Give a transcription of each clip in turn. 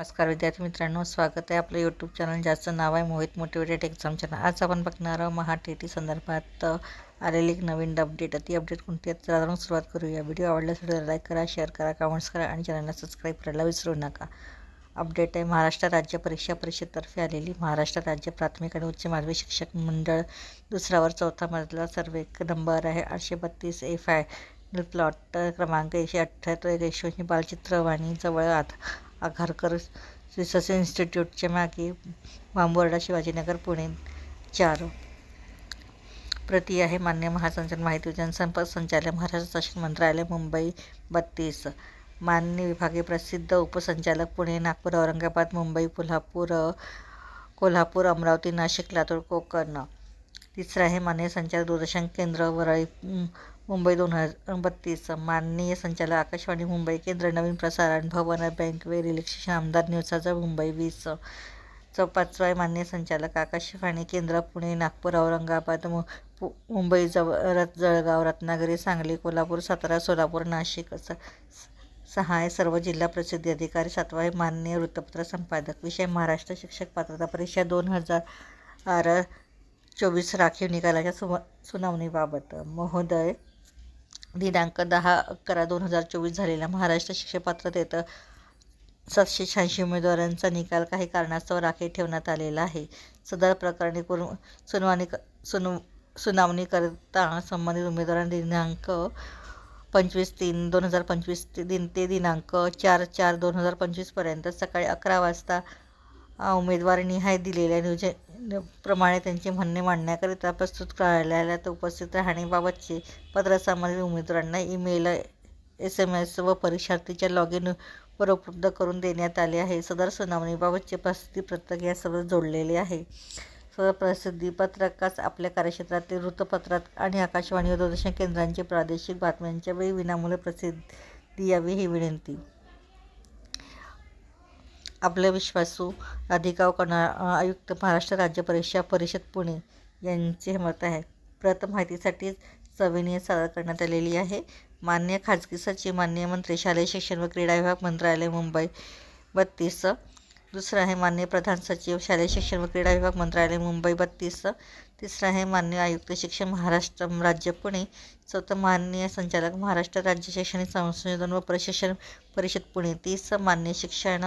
नमस्कार विद्यार्थी मित्रांनो स्वागत आहे आपलं यूट्यूब चॅनल ज्याचं नाव आहे मोहित मोटिवेटेड एक्झाम चॅनल आज आपण बघणार आहोत महाटेटी संदर्भात आलेली एक नवीन अपडेट ती अपडेट कोणती आहे? तर सुरुवात करूया. व्हिडिओ आवडल्यास व्हिडिओला लाईक करा शेअर करा कमेंट्स करा आणि चॅनलला सबस्क्राईब करायला विसरू नका. अपडेट आहे महाराष्ट्र राज्य परीक्षा परिषदेतर्फे आलेली महाराष्ट्र राज्य प्राथमिक आणि उच्च माध्यमिक शिक्षक मंडळ दुसरावर चौथा मजला सर्वे नंबर आहे आठशे बत्तीस ए फाय प्लॉट क्रमांक एकशे अठ्ठ्याहत्तर एकशे बालचित्रवाणी जवळ आत. आघारकर रिसर्च इन्स्टिट्यूटच्या मागे बांबोर्डा शिवाजीनगर पुणे. चार. प्रति आहे मान्य महासंचालन माहिती जनसंपर्क संचालक महाराष्ट्र शासन मंत्रालय मुंबई. बत्तीस. मान्य विभागीय प्रसिद्ध उपसंचालक पुणे नागपूर औरंगाबाद मुंबई कोल्हापूर कोल्हापूर अमरावती नाशिक लातूर कोकण. तिसरं आहे माननीय संचालक दूरदर्शन केंद्र वरळी मुंबई दोन हजार बत्तीस. माननीय संचालक आकाशवाणी मुंबई केंद्र नवीन प्रसारण भवन बँक वे रिलेक्सेशन आमदार न्यूजाचा मुंबई वीस. चौ आहे मान्य संचालक आकाशवाणी केंद्र पुणे नागपूर औरंगाबाद मु पु- मुंबई जव रत जळगाव रत्नागिरी सांगली कोल्हापूर सातारा सोलापूर नाशिक. असं सहा आहे सर्व जिल्हा प्रसिद्धी अधिकारी. सातवा आहे मान्य वृत्तपत्र संपादक. विषय महाराष्ट्र शिक्षक पात्रता परीक्षा दोन हजार चोवीस राखीव निकालाच्या सुम सुनावणीबाबत. महोदय दिनांक दहा अकरा दोन हजार चोवीस झालेल्या महाराष्ट्र शिक्षक पात्रतेत सातशे शहाऐंशी उमेदवारांचा निकाल काही कारणास्तव राखीव ठेवण्यात आलेला आहे. सदर प्रकरणी करून सुनावणी क सुनु सुनावणी करता संबंधित उमेदवारांना दिनांक पंचवीस तीन दोन हजार पंचवीस ते दिन ते दिनांक चार चार दोन हजार पंचवीसपर्यंत सकाळी अकरा वाजता उमेदवार निहाय दिलेल्या नियोजन प्रमाणे त्यांचे म्हणणे मांडण्याकरिता प्रस्तुत कार्यालयात उपस्थित राहण्याबाबतचे पत्र संबंधित उमेदवारांना ईमेल एस एम एस व परीक्षार्थीच्या लॉग इन वर उपलब्ध करून देण्यात आले आहे. सदर सुनावणीबाबतचे प्रसिद्धी पत्रक यासोबत जोडलेले आहे. सदर प्रसिद्धी पत्रकास आपल्या कार्यक्षेत्रातील वृत्तपत्रात आणि आकाशवाणी व दूरदर्शन केंद्रांचे प्रादेशिक बातम्यांच्या वेळी विनामूल्य प्रसिद्धी यावी ही विनंती. आपल्या विश्वासू अधिकाव करणार आयुक्त महाराष्ट्र राज्य परीक्षा परिषद पुणे यांचे मत आहे. प्रत माहितीसाठी सविनय सादर करण्यात आलेली आहे. मान्य खाजगी सचिव मान्य मंत्री शालेय शिक्षण व क्रीडा विभाग मंत्रालय मुंबई. बत्तीस. दुसरं आहे मान्य प्रधान सचिव शालेय शिक्षण व क्रीडा विभाग मंत्रालय मुंबई बत्तीस तिसरं आहे मान्य आयुक्त शिक्षण महाराष्ट्र राज्य पुणे. चौथं मान्य संचालक महाराष्ट्र राज्य शैक्षणिक संशोधन व प्रशिक्षण परिषद पुणे. तीस मान्य शिक्षण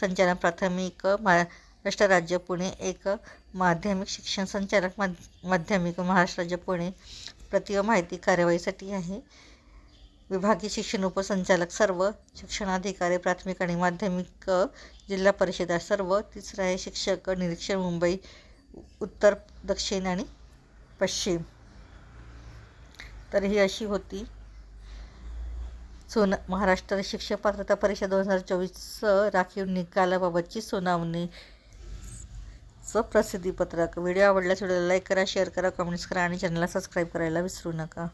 संचालक प्राथमिक महाराष्ट्र राज्य पुणे. एक माध्यमिक शिक्षण संचालक माध्यमिक महाराष्ट्र राज्य पुणे. प्रति व माहिती कार्यवाहीसाठी आहे. विभागीय शिक्षण उपसंचालक सर्व शिक्षणाधिकारी प्राथमिक आणि माध्यमिक जिल्हा परिषदा सर्व तिसरं आहे शिक्षक निरीक्षण मुंबई उत्तर दक्षिण आणि पश्चिम. तर ही अशी होती. सोना महाराष्ट्र शिक्षक पात्रता परीक्षा दोन हजार चोवीस राखीव निकालाबाबतची सुनावणीचं प्रसिद्धीपत्रक. व्हिडिओ आवडल्यास व्हिडिओला लाईक करा शेअर करा कमेंट्स करा आणि चॅनलला सबस्क्राईब करायला विसरू नका.